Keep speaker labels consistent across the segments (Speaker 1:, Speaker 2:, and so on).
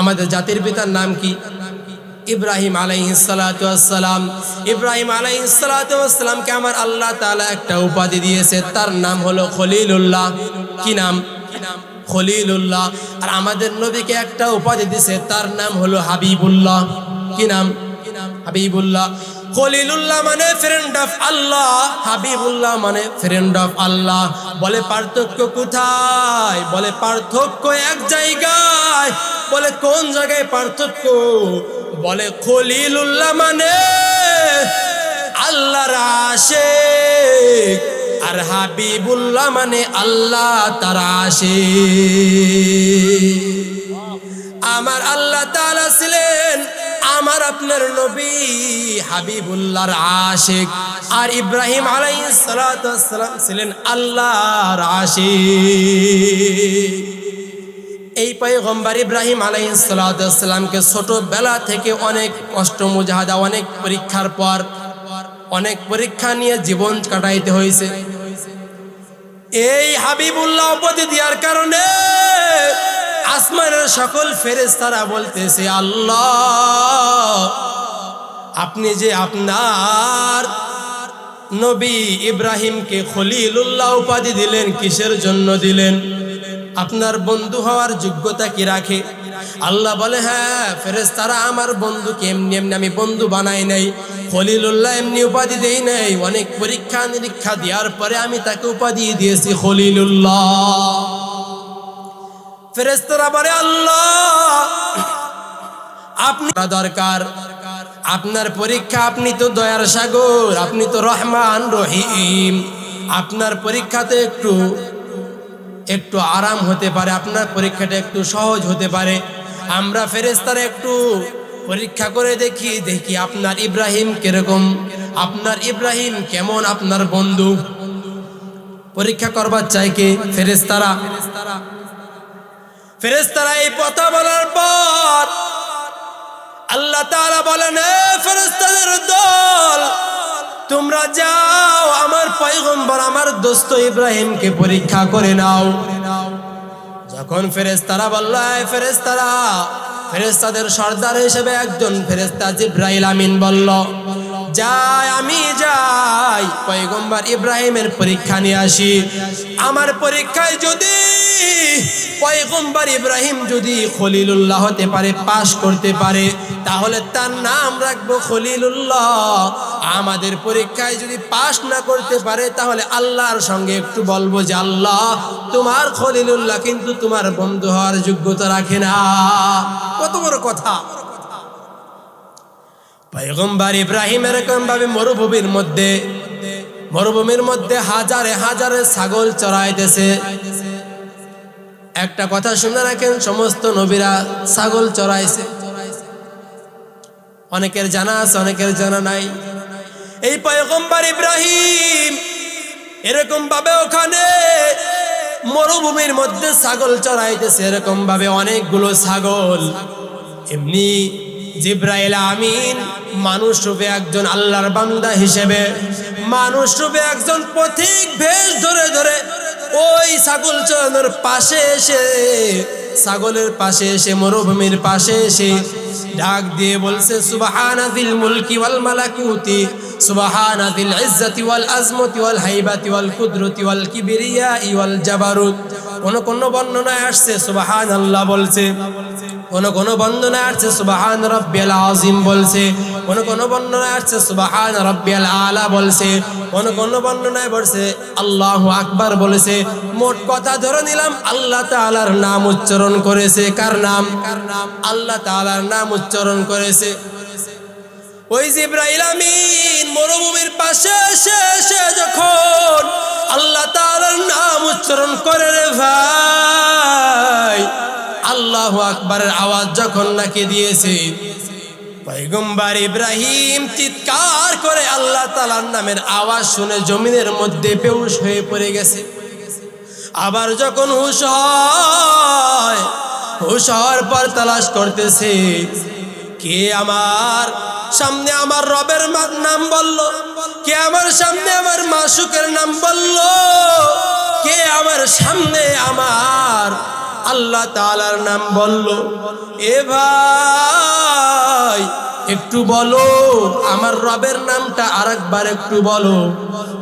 Speaker 1: আমাদের জাতির পিতার নাম কি? ইব্রাহিম আলাইহিসালাম ইব্রাহিম আলাইহিসালামকে আমার আল্লাহ তালা একটা উপাধি দিয়েছে। তার নাম হলো খলিলুল্লাহ। কি নাম? খলিলুল্লাহ। আর আমাদের নবীকে একটা উপাধি দিয়েছে। তার নাম হলো হাবিবুল্লাহ। কি নাম? হাবিবুল্লাহ। খলিলুল্লাহ মানে ফ্রেন্ড অফ আল্লাহ, হাবিবুল্লাহ মানে ফ্রেন্ড অফ আল্লাহ। বলে পার্থক্য কোথায়? বলে পার্থক্য এক জায়গায়। বলে কোন জায়গায় পার্থক্য? বলে খলিলুল্লাহ মানে আল্লাহর আশেক। আর হাবিবুল্লাহ মানে আল্লাহ তার আশেক। আমার আল্লাহ ছিলেন আমার আপনার নবী হাবিবুল্লাহর আশিক। আর ইব্রাহিম আলাইহিস সালাতু ছিলেন আল্লাহর আশিক। এই পয়গম্বর ইব্রাহিম আলাইহিস সালাতু ছোটবেলা থেকে অনেক কষ্ট, মুজাহাদা, অনেক পরীক্ষার পর, অনেক পরীক্ষা নিয়ে জীবন কাটাইতে হয়েছে। এই হাবিবুল্লাহ উপাধি দেওয়ার কারণে আসমানের সকল ফেরেস্তারা বলতেছে, আল্লাহ, আপনি যে আপনার নবী ইব্রাহিমকে খলিলুল্লাহ উপাধি দিলেন, কিসের জন্য দিলেন? আপনার বন্ধু হওয়ার যোগ্যতা কি রাখে? আল্লাহ বলে হ্যাঁ ফেরেস্তারা আমার বন্ধুকে এমনি এমনি আমি বন্ধু বানাই নাই, খলিলুল্লাহ এমনি উপাধি দেই নাই, অনেক পরীক্ষা নিরীক্ষা দেওয়ার পরে আমি তাকে উপাধি দিয়েছি, খলিলুল্লাহ। ফেরেস্তারা বলে, আল্লাহ, আপনি দরকার। আপনার পরীক্ষা, আপনি তো দয়ার সাগর, আপনি তো রহমান রহিম। আপনার পরীক্ষাতে একটু একটু আরাম হতে পারে, আপনার পরীক্ষাটা একটু সহজ হতে পারে। আমরা ফেরেস্তারা একটু পরীক্ষা করে দেখি দেখি আপনার ইব্রাহিম কীরকম, আপনার ইব্রাহিম কেমন, আপনার বন্ধু। পরীক্ষা করবার চাই কে? ফেরেস্তারা ফেরেস্তারা এই কথা বলার পর আল্লাহ তাআলা বলেন, "এ ফেরেশতাদের দল, তোমরা যাও, আমার পয়গম্বর, আমার দোস্ত ইব্রাহিমকে পরীক্ষা করে নাও। যখন ফেরেশতারা বলল, "এ ফেরেশতারা, ফেরেশতাদের সর্দার হিসেবে একজন ফেরেশতা জিব্রাইল আমিন বলল যাই, আমি যাই। পয়গম্বর ইব্রাহিমের পরীক্ষা নিয়ে আসি। আমার পরীক্ষায় যদি পয়গম্বর ইব্রাহিম যদি খলিলুল্লাহ হতে পারে, পাশ করতে পারে, তাহলে তার নাম রাখব খলিলুল্লাহ। আমাদের পরীক্ষায় যদি পাশ না করতে পারে, তাহলে আল্লাহর সঙ্গে একটু বলব যে, আল্লাহ, তোমার খলিলুল্লাহ কিন্তু তোমার বন্ধু হওয়ার যোগ্যতা রাখে না। কত বড় কথা। পয়গম্বর ইব্রাহিম এরকম ভাবে মরুভূমির মধ্যে মরুভূমির মধ্যে হাজারে হাজারে ছাগল চড়াইতেছে। একটা কথা শুনে রাখেন, সমস্ত নবীরা ছাগল চড়াইছে। অনেকের জানা আছে, অনেকের জানা নাই। এই পয়গম্বর ইব্রাহিম এরকম ভাবে ওখানে মরুভূমির মধ্যে ছাগল চড়াইতেছে। এরকম ভাবে অনেকগুলো ছাগল, এমনি জিব্রাইল আমিন মানুষ রূপে একজন আল্লাহর বান্দা হিসেবে, মানুষ রূপে একজন পথিক ভেষ ধরে ধরে ওই ছাগল চড়ানোর পাশে এসে, ছাগলের পাশে এসে, মরুভূমির পাশে এসে ডাক দিয়ে বলছে, সুবাহানা দিল মুলকি ওয়াল মালাকুতি, সুবাহানা দিল ইজ্জতি ওয়াল আজমতি ওয়াল হাইবাতি ওয়াল কুদরতি ওয়াল কিবরিয়া ওয়াল জাবারুত। কোন কোন বর্ণনায় আসছে সুবাহান আল্লাহ বলছে। কোন কোন বর্ণনায় আসছে, সুবাহান রব্বিয়াল আজিম বলছে। কোন কোন বর্ণনায় আসছে, সুবাহান রব্বিয়াল আলা বলছে। কোন কোন বর্ণনায় বলছে, আল্লাহ আকবার বলেছে। মোট কথা ধরে নিলাম, আল্লাহ তাআলার নাম উচ্চারণ করেছে। কার নাম? কার নাম আল্লাহ তাআলার নাম উচ্চারণ করেছে। ওই জিব্রাইল আমিন মরুভূমির পাশে এসে যখন আল্লাহ তাআলার নাম উচ্চারণ করে রে ভাই। আল্লাহ আকবরের আওয়াজ যখন নাকি দিয়েছে, পয়গম্বর ইব্রাহিম চিৎকার করে আল্লাহ তাআলার নামের আওয়াজ শুনে জমিনের মধ্যে বেউস হয়ে পড়ে গেছে। আবার যখন হুশ হয়, হুশ হওয়ার পর তালাশ করতেছে, কে আমার সামনে আমার রবের নাম বলল। কে আমার সামনে আমার মাসুকের নাম বলল? কে আমার সামনে আমার আল্লাহ তালার নাম বলল? এ ভাই, একটু বলো, আমার রবের নামটা আরেকবার একটু বলো।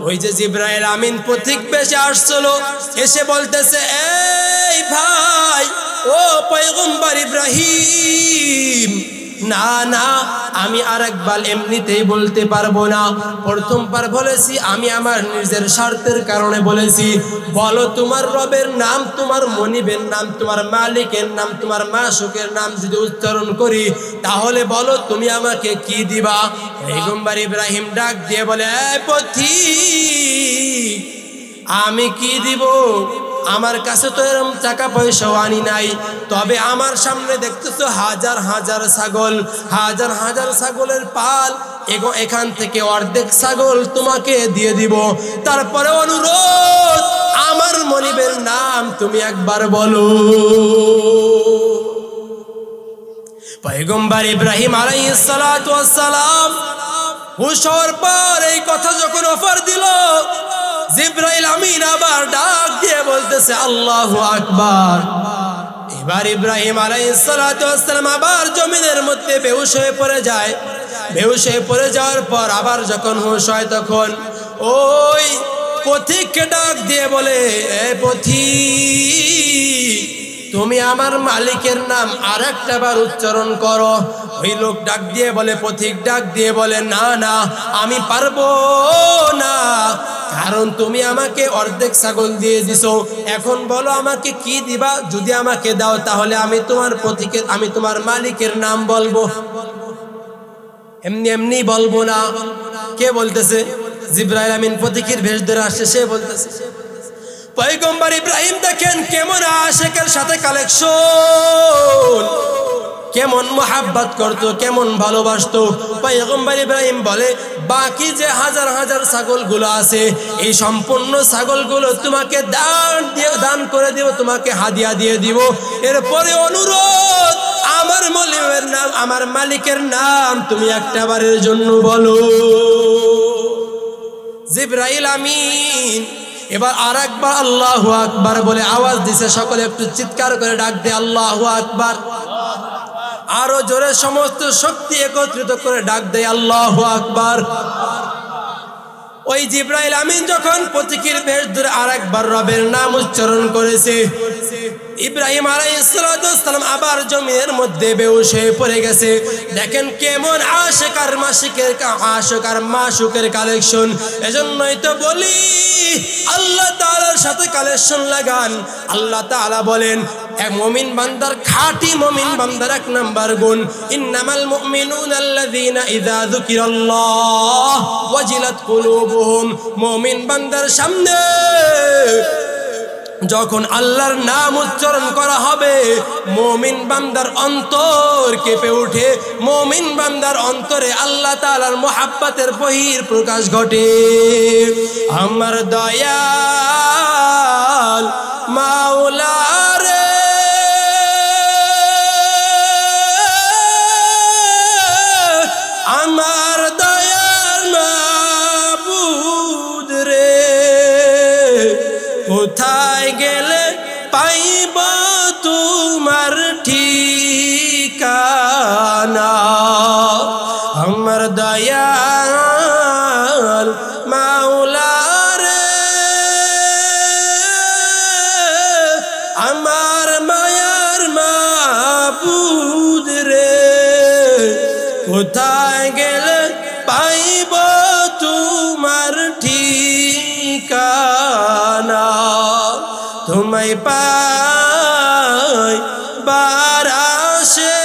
Speaker 1: ওই যে জিব্রাইল আমিন পথিক বেশে আসছিল, এসে বলতেছে, এই ভাই, ও পয়গম্বর ইব্রাহিম না না, আমি আর একবার এমনিতেই বলতে পারব না। প্রথমবার বলেছি, আমি আমার নিজের স্বার্থের কারণে বলেছি। বলো, তোমার রবের নাম, তোমার মনিবের নাম, তোমার মালিকের নাম, তোমার মাসুকের নাম যদি উচ্চারণ করি, তাহলে বলো, তুমি আমাকে কি দিবা? পয়গম্বর ইব্রাহিম ডাক দিয়ে বলে "এই পথিক আমি কি দিব? আমার কাছে তো এরম টাকা পয়সাও আনি নাই। তবে আমার সামনে দেখতেছো হাজার হাজার ছাগল। হাজার হাজার ছাগলের পাল। এগো, এখান থেকে অর্ধেক ছাগল তোমাকে দিয়ে দিব। তারপরে অনুরোধ, আমার মনিবের নাম তুমি একবার বলো। পয়গম্বর ইব্রাহিম আলাইহিস সালাতু ওয়াস সালাম হুশ হওয়ার পর এই কথা যখন অফার দিল, জিব্রাইল আমিন আবার ডাক বলতেছে আল্লাহু আকবার। এবার ইব্রাহিম ওয়াস আবার জমিনের মধ্যে বেহুশ হয়ে পড়ে যায়। বেহুশ হয়ে পড়ে যাওয়ার পর আবার যখন হুশ হয় তখন ওই পথিককে ডাক দিয়ে বলে, এ পথিক, তুমি আমার মালিকের নাম আর বার উচ্চারণ করো। ওই লোক ডাক দিয়ে বলে, পথিক ডাক দিয়ে বলে, না না, আমি পারব না। কারণ তুমি আমাকে অর্ধেক ছাগল দিয়ে দিছো। এখন বলো আমাকে কি দিবা? যদি আমাকে দাও, তাহলে আমি তোমার পথিকের আমি তোমার মালিকের নাম বলব। এমনি এমনি বলব না। কে বলতেছে? জিব্রাইল আমিন পথিকের ভেষ ধরে আসছে সে বলতেছে। পয়গম্বর ইব্রাহিম দেখেন কেমন আশেকের সাথে কালেকশন। কেমন মোহাব্বত করত, কেমন ভালোবাসতো। পয়গম্বর ইব্রাহিম বলে বাকি যে হাজার হাজার ছাগলগুলো আছে, এই সম্পূর্ণ ছাগলগুলো তোমাকে দান দিয়ে, দান করে দিব, তোমাকে হাদিয়া দিয়ে দিব। এরপরে অনুরোধ, আমার মলিমের নাম, আমার মালিকের নাম তুমি একটা বারের জন্য বলো। জিব্রাইল আমিন। এবার আর একবার আল্লাহ আকবার বলে আওয়াজ দিছে, সকলে একটু চিৎকার করে ডাক দে, আল্লাহ আকবার। আরও জোরে সমস্ত শক্তি একত্রিত করে ডাক দেয়, আল্লাহ আকবার। ওই জিব্রাইল আমিন যখন প্রতীকের বেশ ধরে আর একবার রবের নাম উচ্চারণ করেছে, ইব্রাহিম আলাইসালাম আবার জমিনের মধ্যে বেউস হয়ে পড়ে গেছে। দেখেন কেমন আশেকার মাসিকের আশেকার মাসুকের কালেকশন। এজন্যই তো বলি, আল্লাহ তাআলার সাথে কালেকশন লাগান। আল্লাহ তাআলা বলেন মমিন বান্দার খাঁটি মমিন বান্দার এক নাম্বার গুণ। ইন্নামাল মুমিনুন আল্লাযীনা ইযা যুকিরাল্লাহ ওয়াজিলাত কুলুবুহুম। মমিন বান্দার সামনে যখন আল্লাহর নাম উচ্চারণ করা হবে, মমিন বান্দার অন্তর কেঁপে উঠে, মমিন বান্দার অন্তরে আল্লাহ তাআলার মোহাব্বতের বহির প্রকাশ ঘটে। আমার দয়াল মাওলা কোথায় গেলে পাইব তোমার ঠিকানা? আমার দয়াল মাওলা রে আমার মায়ার মাবুদ রে। কোথায় গেলে তোমায় পাই বারাসে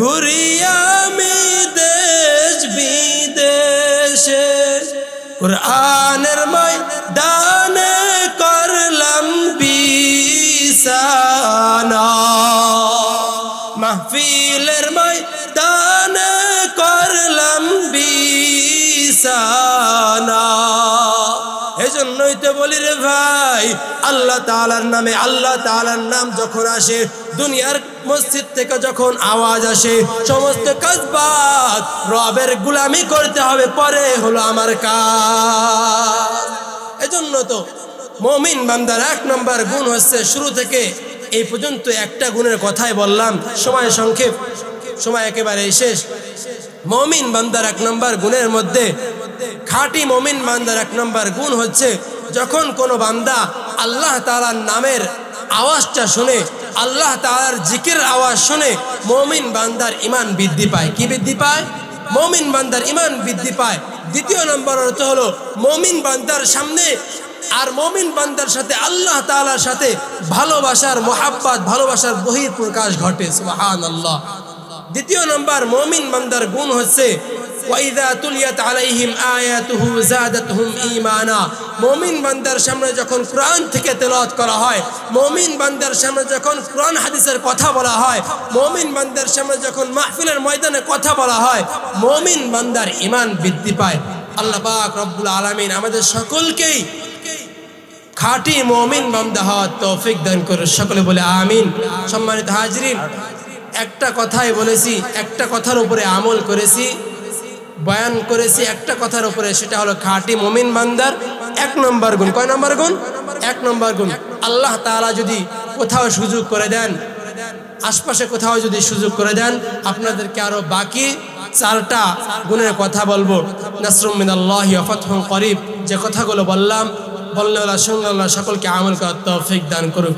Speaker 1: ঘুরিয়ামি দেশ বিদেশে। কোরআনের এজন্যই তো বলি রে ভাই, আল্লাহ তাআলার নামে, আল্লাহ তাআলার নাম যখন আসে, দুনিয়ার মসজিদ থেকে যখন আওয়াজ আসে, সমস্ত কাজবাদ রবের গুলামি করতে হবে, পরে হলো আমার কাজ। এজন্য তো মমিন বান্দার এক নম্বর গুণ হচ্ছে শুরু থেকে এই পর্যন্ত একটা গুণের কথাই বললাম, সময় সংক্ষেপ, সময় একেবারে শেষ। মমিন বান্দার এক নম্বর গুণের মধ্যে খাঁটি মমিন বান্দার এক নম্বর গুণ হচ্ছে যখন কোনো বান্দা আল্লাহ তালার নামের আওয়াজটা শুনে, আল্লাহ তালার জিকির আওয়াজ শুনে মমিন বান্দার ইমান বৃদ্ধি পায়। কি বৃদ্ধি পায়? মমিন বান্দার ইমান বৃদ্ধি পায়। দ্বিতীয় নম্বর অর্থ হলো মমিন বান্দার সামনে আর মমিন বান্দার সাথে আল্লাহ তালার সাথে ভালোবাসার মোহাব্বত, ভালোবাসার বহির প্রকাশ ঘটে। সুবহান আল্লাহ দ্বিতীয় নম্বর মমিন বান্দার গুণ হচ্ছে ওয়াইদা তুলিয়াত আলাইহিম আয়াতুহু জাদাতহুম ঈমানা। মুমিন বান্দার সামনে যখন কোরআন থেকে তেলাওয়াত করা হয়, মুমিন বান্দার সামনে যখন কোরআন হাদিসের কথা বলা হয়, মুমিন বান্দার সামনে যখন মাহফিলের ময়দানে কথা বলা হয়, মুমিন বান্দার ঈমান বৃদ্ধি পায়। আল্লাহ পাক রব্বুল আলামিন আমাদের সকলকেই খাঁটি মমিন বান্দা হওয়ার তৌফিক দান করে সকলে বলে আমিন। সম্মানিত হাজরিন, একটা কথাই বলেছি, একটা কথার উপরে আমল করেছি। বয়ান করেছি একটা কথার উপরে, সেটা হলো খাঁটি মমিন বান্দার এক নম্বর গুণ। কয় নম্বর গুণ? এক নম্বর গুণ। আল্লাহ তাআলা যদি কোথাও সুযোগ করে দেন, আশপাশে কোথাও যদি সুযোগ করে দেন, আপনাদেরকে আরও বাকি চারটা গুণের কথা বলব। নাসরুম মিনাল্লাহি ওয়া ফাতহুন করিব। যে কথাগুলো বললাম, বললে সঙ্গে আল্লাহ সকলকে আমল করার তৌফিক দান করুক।